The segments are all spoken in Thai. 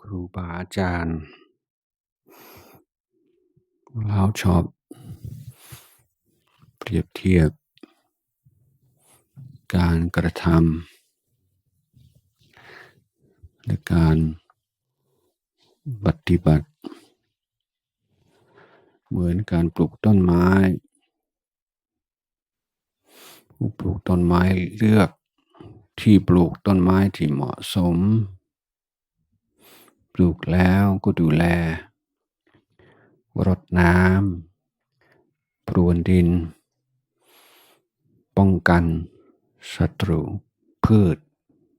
ครูบาอาจารย์เราชอบ เปรียบเทียบ การกระทำและการปฏิบัติ เหมือนการปลูกต้นไม้ผู้ปลูกต้นไม้เลือกที่ปลูกต้นไม้ที่เหมาะสม ปลูกแล้วก็ดูแล รดน้ำพรวนดิน ป้องกันศัตรู พืช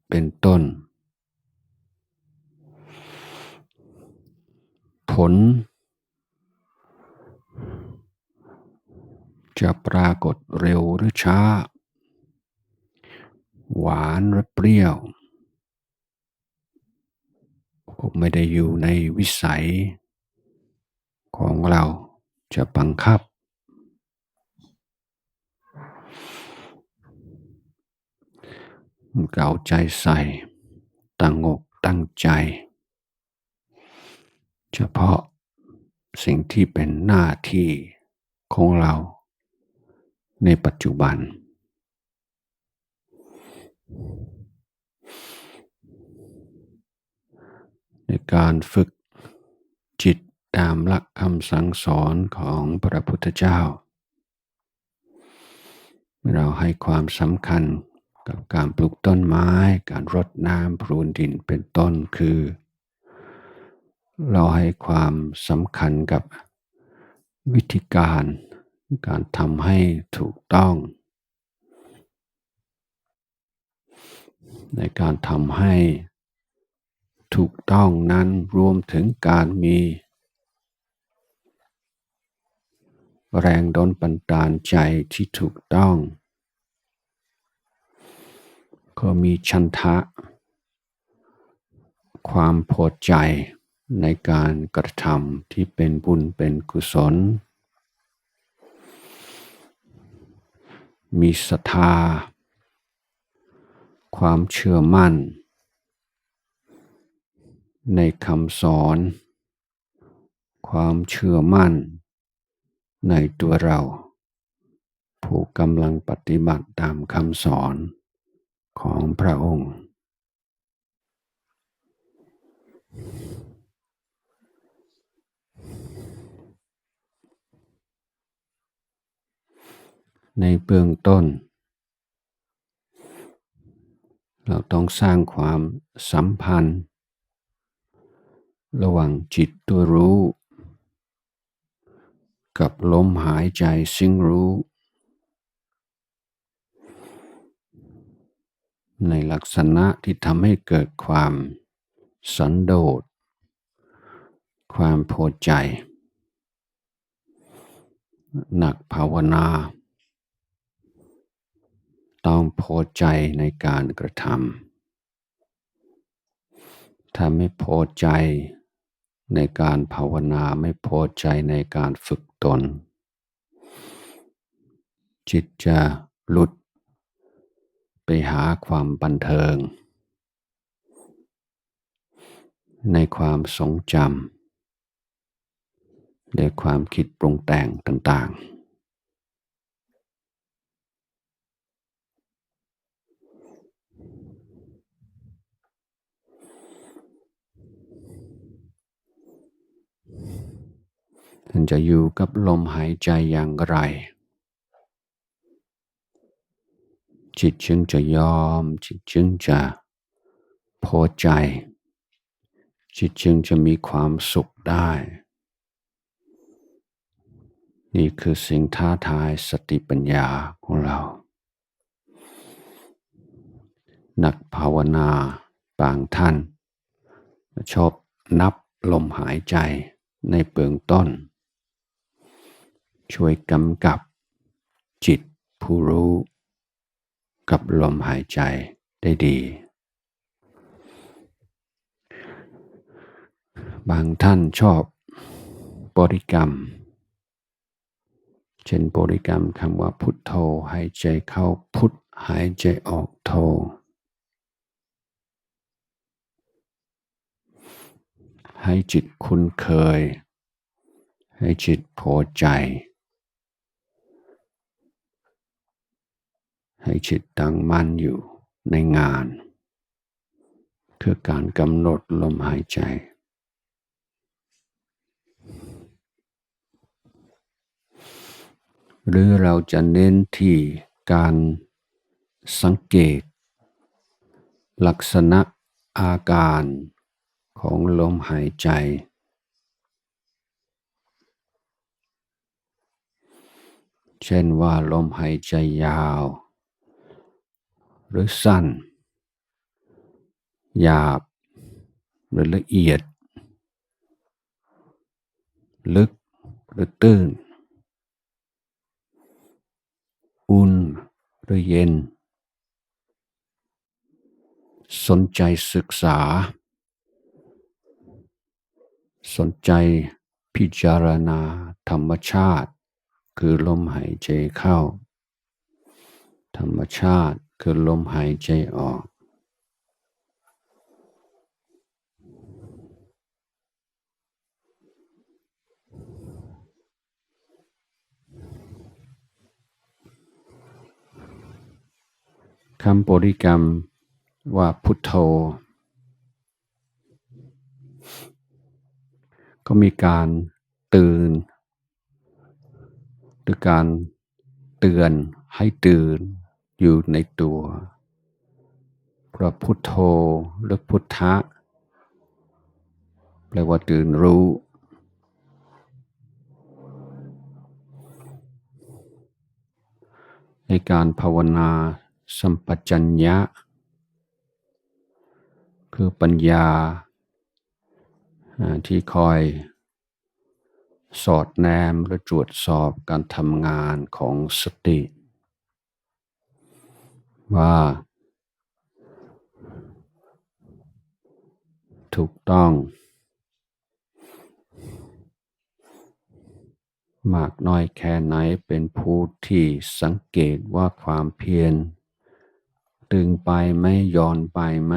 เป็นต้น ผล จะปรากฏเร็วหรือช้า หวานหรือเปรี้ยว ผมไม่ได้อยู่ในวิสัยของเราจะบังคับ เก่าใจใส่ ตั้งอกตั้งใจ เฉพาะสิ่งที่เป็นหน้าที่ของเราในปัจจุบัน ในการฝึกจิตตามหลักคำสั่งสอนของพระพุทธเจ้า เราให้ความสำคัญกับการปลูกต้นไม้ การรดน้ำพรวนดินเป็นต้นคือ เราให้ความสำคัญกับวิธีการการทำให้ถูกต้อง ในการทำให้ ถูกต้องนั้นรวมถึงการมี แรงดนบันดาลใจที่ถูกต้อง ก็มีชันทะ ความพอใจในการกระทำที่เป็นบุญเป็นกุศล มีศรัทธา ความเชื่อมั่น ในคำสอน ความเชื่อมั่น ในตัวเรา ผู้กำลังปฏิบัติตามคำสอนของพระองค์ในเบื้องต้น เราต้องสร้างความสัมพันธ์ ระหว่างจิตตัวรู้ กับลมหายใจซึ่งรู้ ในลักษณะที่ทำให้เกิดความสันโดษ ความพอใจ หนักภาวนา ต้องพอใจในการกระทำถ้าไม่พอใจ ในการภาวนาไม่พอใจในการฝึกตน จิตจะหลุด ไปหาความบันเทิง ในความทรงจำในความคิดปรุงแต่งต่างๆ ท่านจะอยู่กับลมหายใจอย่างไร จิตจึงจะยอม จิตจึงจะพอใจ จิตจึงจะมีความสุขได้ นี่คือสิ่งท้าทายสติปัญญาของเรา นักภาวนาบางท่าน ชอบนับลมหายใจในเบื้องต้น ช่วยกำกับ จิตผู้รู้ กับลมหายใจได้ดี บางท่านชอบบริกรรม เช่นบริกรรมคำว่าพุทโธหายใจเข้าพุทหายใจออกโธให้จิตคุ้นเคย ให้จิตพอใจ ให้จิตตั้งมั่นอยู่ในงาน คือการกำหนดลมหายใจ หรือเราจะเน้นที่การสังเกต ลักษณะอาการของลมหายใจเช่นว่าลมหายใจยาว หรือสั้น หยาบ หรือละเอียด ลึกหรือตื้น อุ่นหรือเย็น สนใจศึกษา สนใจพิจารณาธรรมชาติ คือลมหายใจเข้า ธรรมชาติ คือลมหายใจออก คำบริกรรมว่าพุทโธ ก็มีการตื่นหรือการเตือนให้ตื่น อยู่ในตัวเพราะพุทโธหรือพุทธะแปลว่าตื่นรู้ ในการภาวนาสัมปชัญญะ คือปัญญาที่คอยสอดแนมหรือตรวจสอบการทำงานของสติ ว่า ถูกต้อง มากน้อยแค่ไหนเป็นผู้ที่สังเกตว่าความเพียร ตึงไปไหมย้อนไปไหม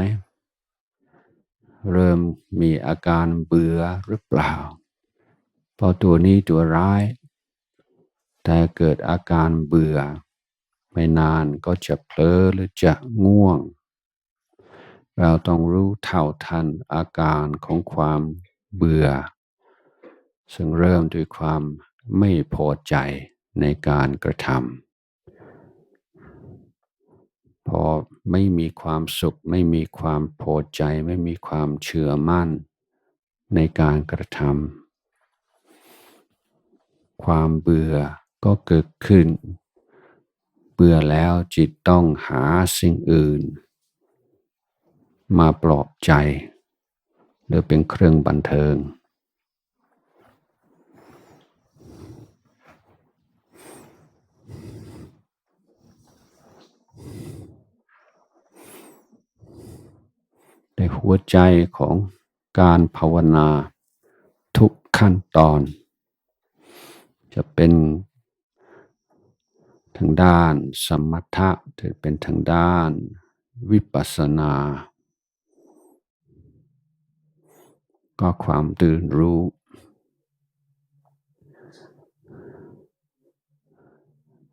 เริ่มมีอาการเบื่อหรือเปล่า พอตัวนี้ตัวร้าย แต่เกิดอาการเบื่อ ไม่นานก็จะเพลอหรือจะง่วง เราต้องรู้เท่าทันอาการของความเบื่อ ซึ่งเริ่มด้วยความไม่พอใจในการกระทำพอไม่มีความสุข ไม่มีความพอใจ ไม่มีความเชื่อมั่น ในการกระทำความเบื่อก็เกิดขึ้น เบื่อแล้วจิตต้องหาสิ่งอื่น มาปลอบใจ หรือเป็นเครื่องบันเทิง ในหัวใจของการภาวนาทุกขั้นตอน จะเป็น ทางด้านสมถะจะเป็นทางด้านวิปัสสนา ก็ความตื่นรู้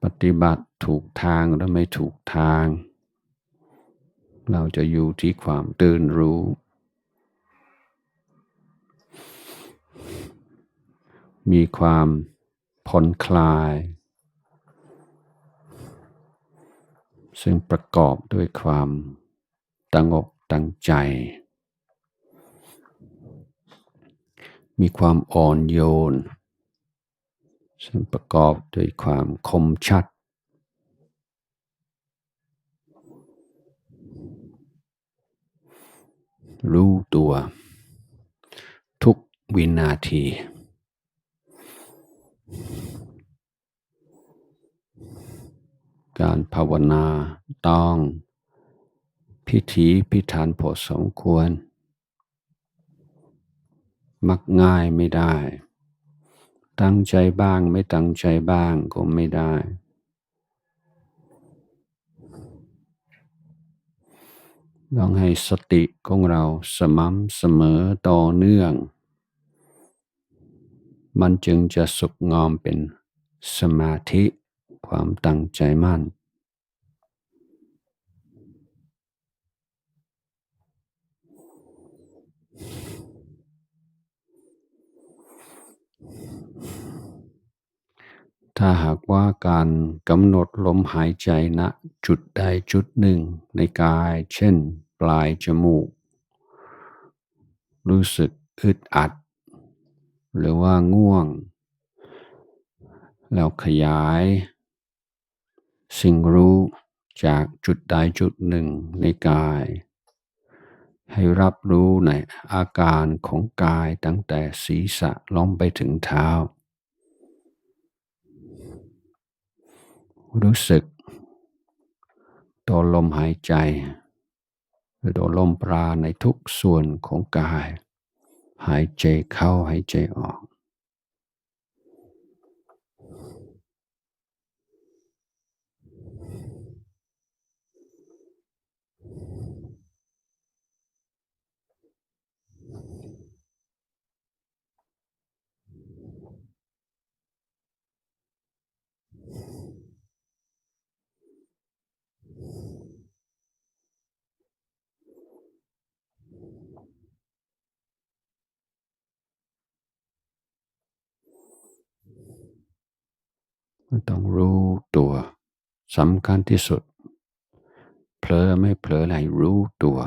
ปฏิบัติถูกทางหรือไม่ถูกทาง เราจะอยู่ที่ความตื่นรู้มีความผ่อนคลาย ซึ่งประกอบด้วยความตั้งอกตั้งใจ มีความอ่อนโยน ซึ่งประกอบด้วยความคมชัด รู้ตัว ทุกวินาที การภาวนาต้อง พิถีพิถันพอสมควร มักง่ายไม่ได้ ตั้งใจบ้างไม่ตั้งใจบ้างก็ไม่ได้ ต้องให้สติของเราสม่ำเสมอต่อเนื่อง มันจึงจะสุกงอมเป็นสมาธิ ความตั้งใจมั่น ถ้าหากว่าการกำหนดลมหายใจณจุดใดจุดหนึ่งในกาย เช่น ปลายจมูก รู้สึกอึดอัด หรือว่าง่วง แล้วขยาย สิ่งรู้จากจุดใดจุดหนึ่งในกาย ให้รับรู้ในอาการของกายตั้งแต่ศีรษะลงไปถึงเท้า รู้สึกตัวลมหายใจหรือตัวลมปราณในทุกส่วนของกาย หายใจเข้าหายใจออก ต้องรู้ตัวสำคัญที่สุด เผลอไม่เผลอให้รู้ตัว